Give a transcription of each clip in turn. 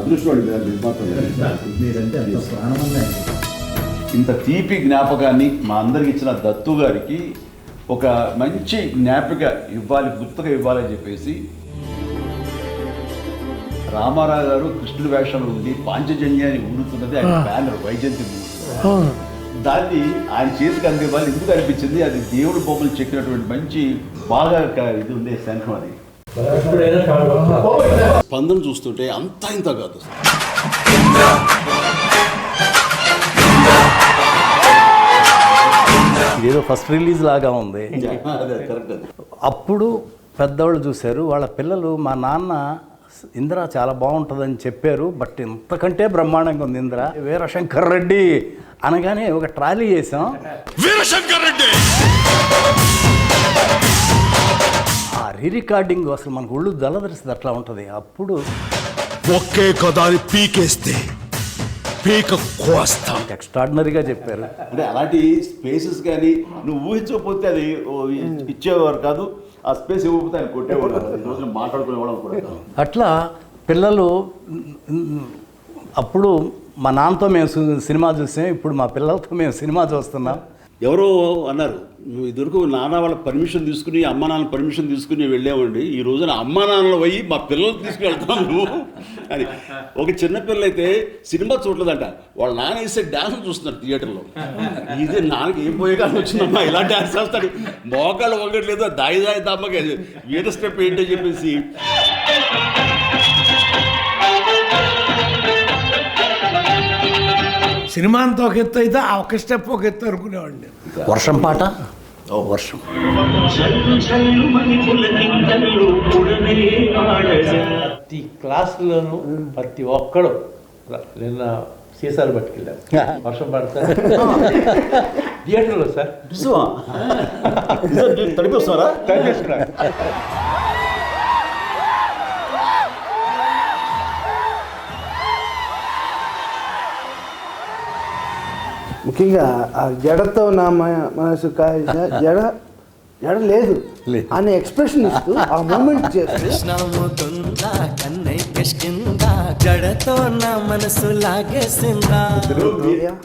అదృష్టం ఇంత తీపి జ్ఞాపకాన్ని మా అందరికి ఇచ్చిన దత్తు గారికి ఒక మంచి జ్ఞాపిక ఇవ్వాలి గుర్తుగా ఇవ్వాలని చెప్పేసి రామారావు గారు కృష్ణుడి వేషంలో ఉంది పాంచజన్యాన్ని ఊరుతున్నది ఆయన బ్యానర్ ఊరుతున్నది. దాన్ని ఆయన చేతికి అందివ్వాలి ఎందుకు అనిపించింది? అది దేవుడి బొమ్మలు చెక్కినటువంటి మంచి బాగా ఇది ఉంది శంఖం అది. స్పందన చూస్తుంటే అంతా ఇంత కాదు ఇదేదో ఫస్ట్ రిలీజ్ లాగా ఉంది. అదే కరెక్ట్ అది. అప్పుడు పెద్దవాళ్ళు చూశారు వాళ్ళ పిల్లలు మా నాన్న ఇందిర చాలా బాగుంటుందని చెప్పారు బట్ ఇంతకంటే బ్రహ్మాండంగా ఉంది ఇందిర. వీరశంకర్ రెడ్డి అనగానే ఒక ట్రాలీ చేసాం ఆ రీ రికార్డింగ్ అసలు మనకు ఒళ్ళు దళదరిస్తుంది అట్లా ఉంటుంది అప్పుడు ఒకే కదాని పీకేస్తే పీక కోస్తాం ఎక్స్ట్రాడినరీగా చెప్పారు అంటే అలాంటి స్పేసెస్ కానీ నువ్వు ఊహించకపోతే అది ఓ ఇచ్చేవారు కాదు ఆ స్పేస్ ఇవ్వకపోతే ఆయన కొట్టేవాడు కాదు. రోజున మాట్లాడుకునేవాడు కూడా కాదు. అట్లా పిల్లలు అప్పుడు మా నాన్నతో మేము సినిమా చూసాం ఇప్పుడు మా పిల్లలతో మేము సినిమా చూస్తున్నాం ఎవరో అన్నారు నువ్వు ఇదివరకు నాన్న వాళ్ళ పర్మిషన్ తీసుకుని అమ్మ నాన్న పర్మిషన్ తీసుకుని వెళ్ళామండి ఈ రోజున అమ్మ నాన్నలు పోయి మా పిల్లలు తీసుకుని వెళ్తాం అని. ఒక చిన్న పిల్ల అయితే సినిమా చూడలేదంట. వాళ్ళ నాన్న వేసే డ్యాన్స్ చూస్తున్నారు థియేటర్లో ఇది నాన్నకి ఏం పోయే కానీ వచ్చిందమ్మా? ఇలా డ్యాన్స్ చేస్తాడు. మోకాళ్ళు వంగట్లేదు దాయి దాయి దమ్మకి. వీట స్టెప్ ఏంటో చెప్పేసి. సినిమా అంతా ఒక ఎత్తు అయితే ఆ ఒక స్టెప్ ఒక ఎత్తు అనుకునేవాడిని. వర్షం పాట? ఓ వర్షం. ప్రతి క్లాసులోను ప్రతి ఒక్కడు నిన్న సీసాలు పట్టుకెళ్ళారు వర్షం పడతా? థియేటర్లో సార్. తడిపిస్తారా ముఖ్యంగా ఆ జడతో నా మనసు కాయ జడ జడ లేదు. అనే ఎక్స్ప్రెషన్ ఇస్తూ ఆ మూమెంట్ చేస్తూ కృష్ణముకుందా కన్నయ్య కిష్కింద జడతో నా మనసు లాగేసిందా?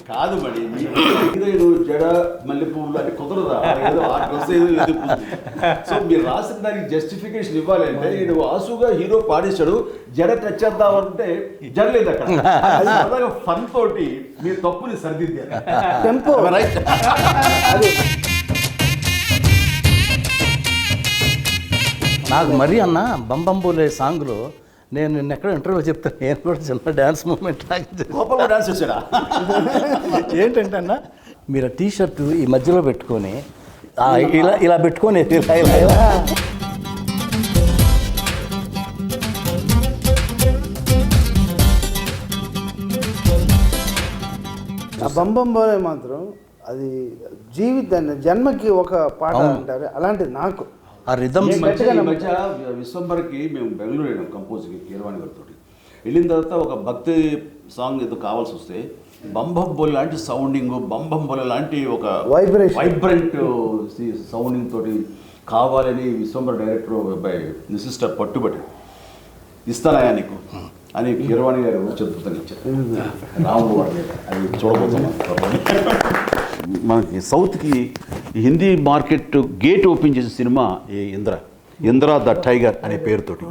కాదు మరి హీరోయిన్ జడ మల్లె పువ్వులు అని కుదరదా? ఏదో ఆ డ్రెస్ ఏదో ఎదుగుతుంది సో మీరు రాసిన దానికి జస్టిఫికేషన్ ఇవ్వాలి అంటే ఈడు ఆసుగా హీరో పాడేశాడు జడ టచ్ చేద్దామంటే జడ లేదు అక్కడ. అది ఫన్ తోటి మీరు తప్పుని సరిదిద్దారు టెంపో రైట్ అది. నాకు మరీ అన్న బంబంబోలే సాంగ్లో నేను నిన్న ఎక్కడ ఇంటర్వ్యూ చెప్తాను. నేను కూడా చిన్న డ్యాన్స్ మూమెంట్ డాన్స్ చేశాడా? ఏంటంటే అన్న మీరు టీ షర్ట్ ఈ మధ్యలో పెట్టుకొని ఇలా ఇలా పెట్టుకొని ఇలా ఇలా ఇలా. ఆ బంబం బోలే మాత్రం అది జీవితాన్ని జన్మకి ఒక పాట అంటారు. అలాంటిది నాకు. ఆ రిధమ్ మధ్య విశ్వంబర్కి మేము బెంగళూరు వెళ్ళాం కంపోజ్కి కీరవాణి గారితో వెళ్ళిన తర్వాత ఒక భక్తి సాంగ్ ఏదో కావాల్సి వస్తే బంబం బొల్ లాంటి సౌండింగ్ బంబం బొల్ లాంటి ఒక Vibration. వైబ్రెంట్ సౌండింగ్ తోటి కావాలని విశ్వంబర్ డైరెక్టర్ అబ్బాయి సిస్టర్ పట్టుబట్టి ఇస్తానయా నీకు? అని కీరవాణి గారు చెప్తాను ఇచ్చారు. రాముడు వారి అది చూడబోతున్నాం. మనకి సౌత్కి హిందీ మార్కెట్ గేట్ ఓపెన్ చేసిన సినిమా ఈ ఇంద్ర. ఇంద్ర ద టైగర్ అనే పేరుతోటి.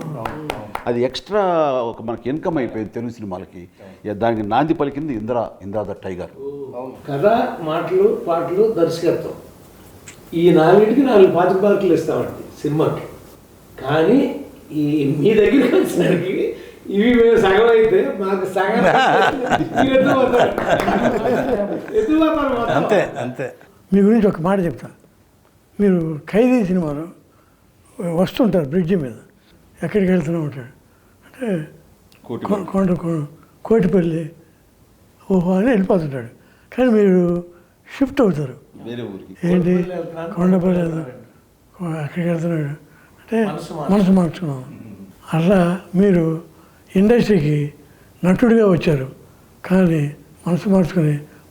అది ఎక్స్ట్రా ఒక మనకి ఇన్కమ్ అయిపోయింది తెలుగు సినిమాలకి. దానికి నాంది పలికింది ఇంద్ర ఇంద్ర ద టైగర్. కథ మాటలు పాటలు దర్శకత్వం. ఈ నాలుగింటికి నాలుగు పాతిక మార్కులు ఇస్తామండి సినిమాకి. కానీ ఈ మీ దగ్గరికి వచ్చేసరికి ఇవి మేము సగం అయితే మాకు సగం. అంతే అంతే. మీ గురించి ఒక మాట చెప్తా. మీరు ఖైదీ సినిమాలో వస్తుంటారు బ్రిడ్జి మీద. ఎక్కడికి వెళ్తూనే ఉంటాడు అంటే కొ- కొండ కొ- కోటిపల్లి ఓహో అని వెళ్ళిపోతుంటాడు. కానీ మీరు షిఫ్ట్ అవుతారు. వేరే ఊరికి. ఏంటి? కొండపల్లి. అక్కడికి వెళ్తున్నాడు? అంటే మనసు మార్చుకున్నాం. అట్లా మీరు ఇండస్ట్రీకి నటుడిగా వచ్చారు. కానీ మనసు మార్చుకుని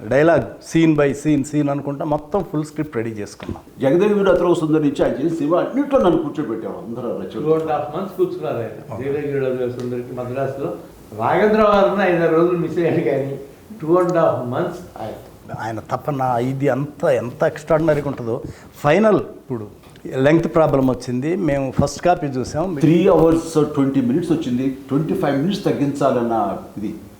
Dialogue scene by scene scene అనుకుంటా మొత్తం ఫుల్ స్క్రిప్ట్ రెడీ చేసుకున్నాం. జగదేవి వీరు అతను సుందరి నుంచి ఆయన చేసిన సినిమా అన్నింటిలో నన్ను కూర్చోబెట్టాడు అందరూ టూ అండ్ హాఫ్ మంత్స్ కూర్చున్నారు ఆయన. దేవగిరి సుందరికి మద్రాసులో. రాఘేంద్ర వారిని ఐదారు రోజులు మిస్ అయ్యాడు కానీ టూ అండ్ హాఫ్ మంత్స్ ఆయన. ఆయన తపన ఇది అంత ఎంత ఎక్స్ట్రాడినరీగా ఉంటుందో. ఫైనల్ ఇప్పుడు లెంగ్త్ ప్రాబ్లం వచ్చింది. మేము ఫస్ట్ కాపీ చూసాం. త్రీ అవర్స్ ట్వంటీ మినిట్స్ వచ్చింది. ట్వంటీ ఫైవ్ మినిట్స్ తగ్గించాలన్న ఇది.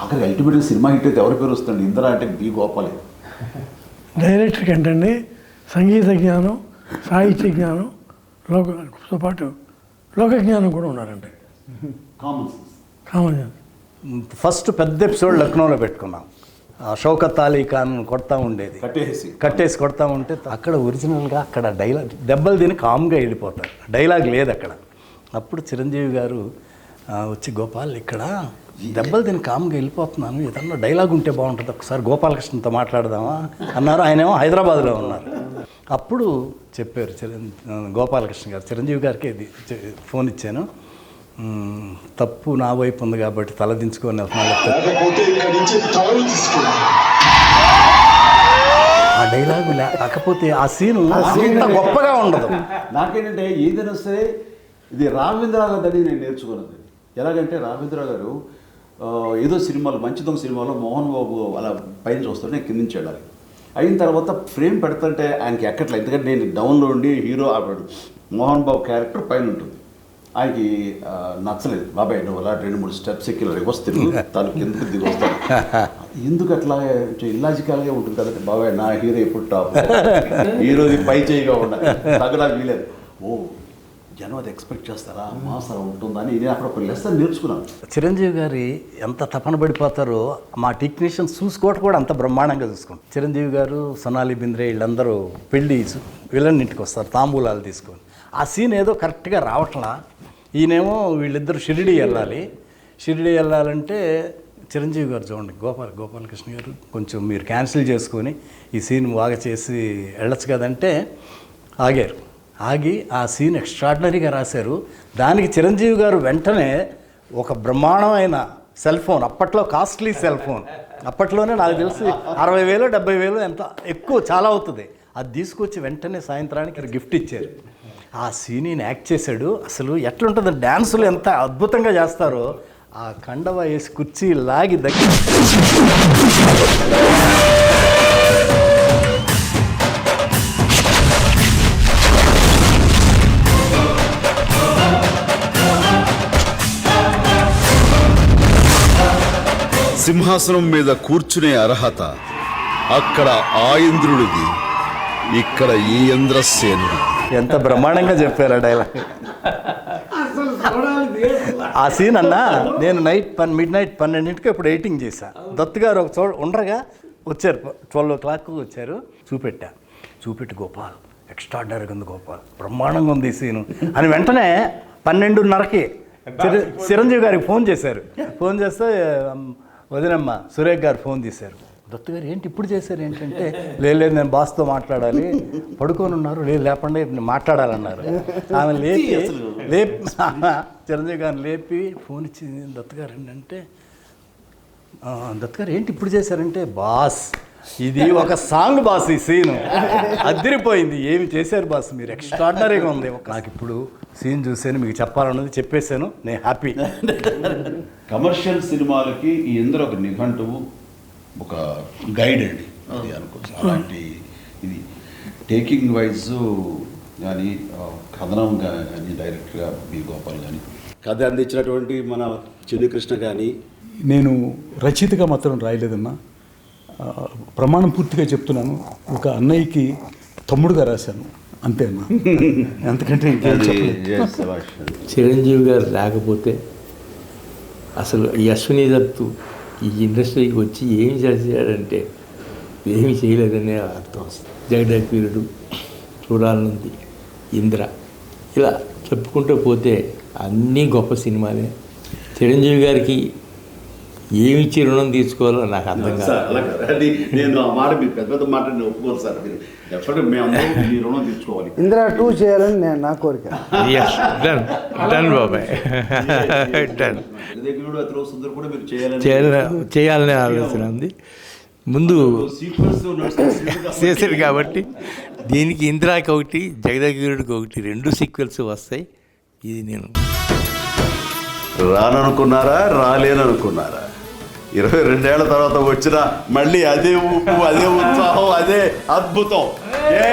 ఆఖరి అల్టిమేట్గా సినిమా హిట్ అయితే ఎవరి పేరు వస్తుంది? ఇందిరా అంటే బి గోపాలే. డైరెక్టర్కి ఏంటండి సంగీత జ్ఞానం సాహిత్య జ్ఞానం లోకతో పాటు లోక జ్ఞానం కూడా ఉన్నారండి. కామన్ సెన్స్ కామన్ ఫస్ట్ పెద్ద ఎపిసోడ్ లక్నోలో పెట్టుకున్నాం. షౌకత్ అలీ ఖాన్ కొడతా ఉండేది. కట్టేసి. కట్టేసి కొడతా ఉంటే అక్కడ ఒరిజినల్గా అక్కడ డైలాగ్ దెబ్బలు తిని కామ్గా వెళ్ళిపోతారు. డైలాగ్ లేదు అక్కడ. అప్పుడు చిరంజీవి గారు వచ్చి గోపాల్ ఇక్కడ దెబ్బలు తిని కామ్గా వెళ్ళిపోతున్నాను. ఏదన్నా డైలాగ్ ఉంటే బాగుంటుంది. ఒకసారి గోపాలకృష్ణతో మాట్లాడదామా అన్నారు. ఆయనేమో హైదరాబాద్లో ఉన్నారు. అప్పుడు చెప్పారు చిరం గోపాలకృష్ణ గారు చిరంజీవి గారికి ఇది ఫోన్ ఇచ్చాను. "మ్మ్, తప్పు నా వైపు ఉంది కాబట్టి తలదించుకొని ఆ డైలాగు లేకపోతే ఆ సీను అంత గొప్పగా ఉండదు. నాకేంటంటే ఏదైనా సరే ఇది రాఘవేంద్ర గారి నేను నేర్చుకున్నది. ఎలాగంటే రాఘవేంద్ర గారు ఏదో సినిమాలు మంచి దొంగ సినిమాలో మోహన్ బాబు అలా పైన చూస్తుంటే నేను కింద నుంచి వెళ్ళాలి. అయిన తర్వాత ఫ్రేమ్ పెడుతుంటే ఆయనకి ఎక్కట్లేదు. ఎందుకంటే నేను డౌన్లో ఉండి హీరో ఆపాడు మోహన్ బాబు క్యారెక్టర్ పైన ఉంటుంది. ఆయనకి నచ్చలేదు. బాబాయ్ నువ్వు అలా రెండు మూడు స్టెప్స్ ఎక్కి రివర్స్ తిరుగు. తను కిందకి దిగి వస్తాను ఎందుకు అట్లా ఇల్లాజికల్గా ఉంటుంది కదంటే బాబాయ్ నా హీరో ఎప్పుడు టాప్. హీరోది పై చేయిగా ఉండాలి. తగ్గడానికి వీలేదు. ఓ జనం అది ఎక్స్పెక్ట్ చేస్తారా? మాస్ ఉంటుందని నేను అక్కడ ఒక లెసన్ నేర్చుకున్నాను చిరంజీవి గారి ఎంత తపన పడిపోతారో మా టెక్నీషియన్స్ చూసుకోవటం కూడా అంత బ్రహ్మాండంగా చూసుకుంటాం చిరంజీవి గారు సొనాలి బింద్రే వీళ్ళందరూ పెళ్ళి వీళ్ళని ఇంటికి వస్తారు తాంబూలాలు తీసుకొని. ఆ సీన్ ఏదో కరెక్ట్గా రావట్లా. ఈయనేమో వీళ్ళిద్దరు షిరిడి వెళ్ళాలి. షిరిడి వెళ్ళాలంటే చిరంజీవి గారు చూడండి గోపాల్ గోపాలకృష్ణ గారు కొంచెం మీరు క్యాన్సిల్ చేసుకొని ఈ సీన్ బాగా చేసి వెళ్ళచ్చు కదంటే ఆగారు. ఆగి ఆ సీన్ ఎక్స్ట్రాడినరీగా రాశారు. దానికి చిరంజీవి గారు వెంటనే ఒక బ్రహ్మాండమైన సెల్ ఫోన్ అప్పట్లో కాస్ట్లీ సెల్ ఫోన్. అప్పట్లోనే నాకు తెలిసి అరవై వేలు డెబ్బై వేలు ఎంత ఎక్కువ చాలా అవుతుంది. అది తీసుకొచ్చి వెంటనే సాయంత్రానికి గిఫ్ట్ ఇచ్చారు. ఆ సీన్ యాక్ట్ చేశాడు. అసలు ఎట్లుంటుంది? డ్యాన్సులు ఎంత అద్భుతంగా చేస్తారో. ఆ కండవ వేసి కుర్చీ లాగి దగ్గర సింహాసనం మీద కూర్చునే అర్హత అక్కడ ఆ ఇంద్రుడిది ఇక్కడ ఈ ఇంద్రసేనుడి ఎంత బ్రహ్మాండంగా చెప్పారు డైలాగ్ ఆ సీన్ అన్నా నేను నైట్ పన్ మిడ్ నైట్ పన్నెండింటికి ఇప్పుడు ఎయిటింగ్ చేశా. దత్తు గారు ఒక చోట ఉండగా వచ్చారు. ట్వెల్వ్ ఓ క్లాక్ వచ్చారు. చూపెట్టా. చూపెట్టి గోపాల్. ఎక్స్ట్రాడినరీగా ఉంది గోపాల్. బ్రహ్మాండంగా ఉంది ఈ సీను అని వెంటనే పన్నెండున్నరకి చిరంజీవి గారికి ఫోన్ చేశారు. ఫోన్ చేస్తే వదినమ్మ సురేఖ్ గారు ఫోన్ తీశారు. దత్తు గారు ఏంటి ఇప్పుడు చేశారు ఏంటంటే లేదు లేదు నేను బాస్తో మాట్లాడాలి. పడుకొని ఉన్నారు. లేదు లేపండి నేను మాట్లాడాలన్నారు. ఆమె లేపి లేపి చిరంజీవి గారిని లేపి ఫోన్ ఇచ్చింది దత్తు గారు ఏంటంటే "ఆ, దత్తు గారు ఏంటి ఇప్పుడు చేశారంటే బాస్ ఇది ఒక సాంగ్ బాస్ ఈ సీన్. అదిరిపోయింది. ఏమి చేశారు బాస్? మీరు ఎక్స్ట్రాడినరీగా ఉంది. నాకు ఇప్పుడు సీన్ చూసాను మీకు చెప్పాలన్నది చెప్పేశాను. నేను హ్యాపీ. కమర్షియల్ సినిమాలకి ఈ ఇంద్ర ఒక నిఘంటువు ఒక గైడ్ అండి. అది అనుకోవచ్చు. అలాంటి ఇది. టేకింగ్ వైజ్ కానీ కథనం కానీ డైరెక్ట్గా బి. గోపాల్ కానీ కథ అందించినటువంటి మన చెన్నికృష్ణ కానీ నేను రచయితగా మాత్రం రాయలేదన్నా ప్రమాణం పూర్తిగా చెప్తున్నాను. ఒక అన్నయ్యకి తమ్ముడుగా రాశాను. అంతే అన్న అంతకంటే ఇంకేం. చిరంజీవి గారు లేకపోతే అసలు ఈ అశ్విని దత్తు ఈ ఇండస్ట్రీకి వచ్చి ఏం చేశాడంటే ఏమి చేయలేదనే అర్థం వస్తుంది జగడపీరుడు చూడాలనుంది ఇంద్ర ఇలా చెప్పుకుంటూ పోతే అన్నీ గొప్ప సినిమాలే. చిరంజీవి గారికి ఏమి ఇచ్చి రుణం తీసుకోవాలో నాకు అర్థం సార్ కాదు. అది నేను ఆ మాట మీరు పెద్ద పెద్ద మాట నేను ఒప్పుకోరు సార్. మీరు డెఫినెట్ మేము మీ రుణం తీర్చుకోవాలి ఇందిరా టూ చేయాలని నేను నా కోరిక. డన్ డన్ బాబాయ్. డన్ దగ్గర అతను సుందర్ కూడా మీరు చేయాలని చేయాలని ఆలోచన ఉంది. ముందు సీక్వెన్స్ చేశారు కాబట్టి దీనికి ఇందిరాకి ఒకటి జగదగిరుడికి ఒకటి రెండు సీక్వెల్స్ వస్తాయి. ఇది నేను రాననుకున్నారా? రాలేననుకున్నారా? ఇరవై రెండేళ్ళ తర్వాత వచ్చిన మళ్ళీ అదే ఉప్పు అదే ఉత్సాహం అదే అద్భుతం. ఏ